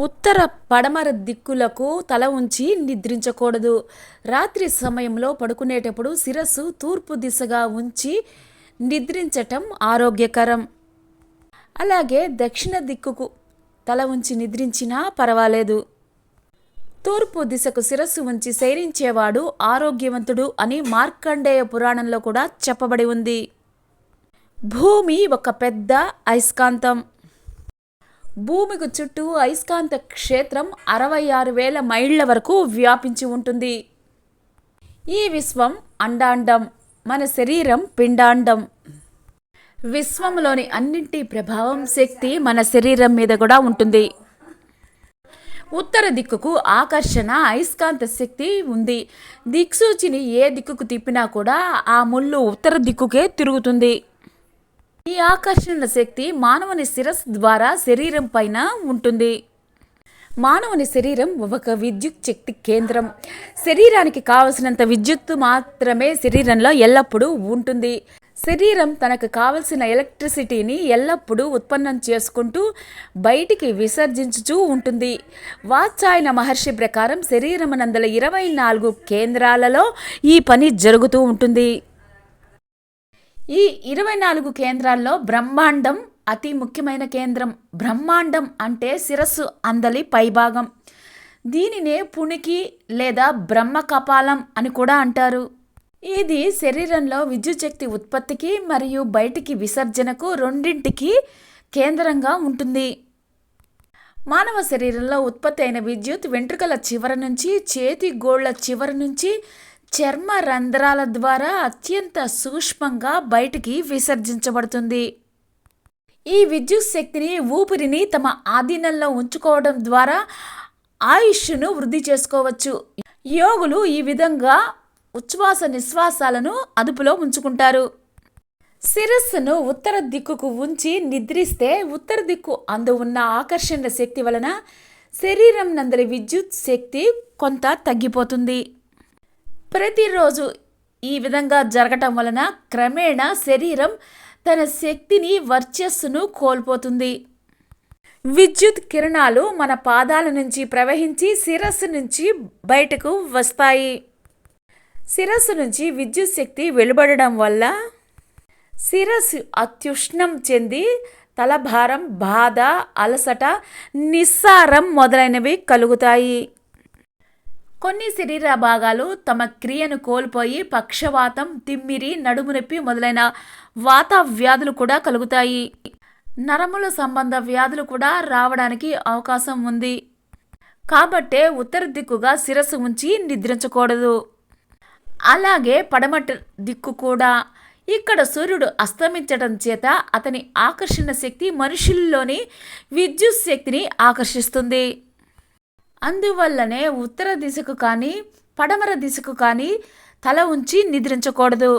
ఉత్తర పడమర దిక్కులకు తల ఉంచి నిద్రించకూడదు. రాత్రి సమయంలో పడుకునేటప్పుడు శిరస్సు తూర్పు దిశగా ఉంచి నిద్రించటం ఆరోగ్యకరం. అలాగే దక్షిణ దిక్కుకు తల ఉంచి నిద్రించినా పర్వాలేదు. తూర్పు దిశకు శిరస్సు ఉంచి శయనించేవాడు ఆరోగ్యవంతుడు అని మార్కండేయ పురాణంలో కూడా చెప్పబడి ఉంది. భూమి ఒక పెద్ద అయస్కాంతం. భూమికి చుట్టూ అయస్కాంత క్షేత్రం అరవై ఆరు వేల మైళ్ళ వరకు వ్యాపించి ఉంటుంది. ఈ విశ్వం అండాండం మన శరీరం పిండాండం. విశ్వంలోని అన్నింటి ప్రభావం శక్తి మన శరీరం మీద కూడా ఉంటుంది. ఉత్తర దిక్కుకు ఆకర్షణ అయస్కాంత శక్తి ఉంది. దిక్సూచిని ఏ దిక్కుకు తిప్పినా కూడా ఆ ముళ్ళు ఉత్తర దిక్కుకే తిరుగుతుంది. ఈ ఆకర్షణ శక్తి మానవుని శిరస్సు ద్వారా శరీరం పైన ఉంటుంది. మానవుని శరీరం ఒక విద్యుత్ శక్తి కేంద్రం. శరీరానికి కావలసినంత విద్యుత్తు మాత్రమే శరీరంలో ఎల్లప్పుడూ ఉంటుంది. శరీరం తనకు కావలసిన ఎలక్ట్రిసిటీని ఎల్లప్పుడూ ఉత్పన్నం చేసుకుంటూ బయటికి విసర్జించుతూ ఉంటుంది. వాత్సాయన మహర్షి ప్రకారం శరీరమునందల ఇరవై నాలుగు కేంద్రాలలో ఈ పని జరుగుతూ ఉంటుంది. ఈ ఇరవై నాలుగు కేంద్రాల్లో బ్రహ్మాండం అతి ముఖ్యమైన కేంద్రం. బ్రహ్మాండం అంటే శిరస్సు అందలి పైభాగం. దీనినే పుణికి లేదా బ్రహ్మ కపాలం అని కూడా అంటారు. ఇది శరీరంలో విద్యుచ్ఛక్తి ఉత్పత్తికి మరియు బయటికి విసర్జనకు రెండింటికి కేంద్రంగా ఉంటుంది. మానవ శరీరంలో ఉత్పత్తి అయిన విద్యుత్ వెంట్రుకల చివర నుంచి చేతి గోళ్ళ చివర నుంచి చర్మ రంధ్రాల ద్వారా అత్యంత సూక్ష్మంగా బయటికి విసర్జించబడుతుంది. ఈ విద్యుత్ శక్తిని ఊపిరిని తమ ఆధీనంలో ఉంచుకోవడం ద్వారా ఆయుష్ను వృద్ధి చేసుకోవచ్చు. యోగులు ఈ విధంగా ఉచ్ఛ్వాస నిశ్వాసాలను అదుపులో ఉంచుకుంటారు. శిరస్సును ఉత్తర దిక్కుకు ఉంచి నిద్రిస్తే ఉత్తర దిక్కు అందు ఉన్న ఆకర్షణ శక్తి వలన శరీరం నందరి విద్యుత్ శక్తి కొంత తగ్గిపోతుంది. ప్రతిరోజు ఈ విధంగా జరగటం వలన క్రమేణా శరీరం తన శక్తిని వర్చస్సును కోల్పోతుంది. విద్యుత్ కిరణాలు మన పాదాల నుంచి ప్రవహించి శిరస్సు నుంచి బయటకు వస్తాయి. శిరస్సు నుంచి విద్యుత్ శక్తి వెలువడడం వల్ల శిరస్సు అత్యుష్ణం చెంది తలభారం బాధ అలసట నిస్సారం మొదలైనవి కలుగుతాయి. కొన్ని శరీర భాగాలు తమ క్రియను కోల్పోయి పక్షవాతం తిమ్మిరి నడుము నొప్పి మొదలైన వాత వ్యాధులు కూడా కలుగుతాయి. నరముల సంబంధ వ్యాధులు కూడా రావడానికి అవకాశం ఉంది. కాబట్టే ఉత్తర దిక్కుగా శిరస్సు ఉంచి నిద్రించకూడదు. అలాగే పడమట దిక్కు కూడా. ఇక్కడ సూర్యుడు అస్తమించడం చేత అతని ఆకర్షణ శక్తి మనుషుల్లోని విద్యుత్ శక్తిని ఆకర్షిస్తుంది. అందువల్లనే ఉత్తర దిశకు కానీ పడమర దిశకు కానీ తల ఉంచి నిద్రించకూడదు.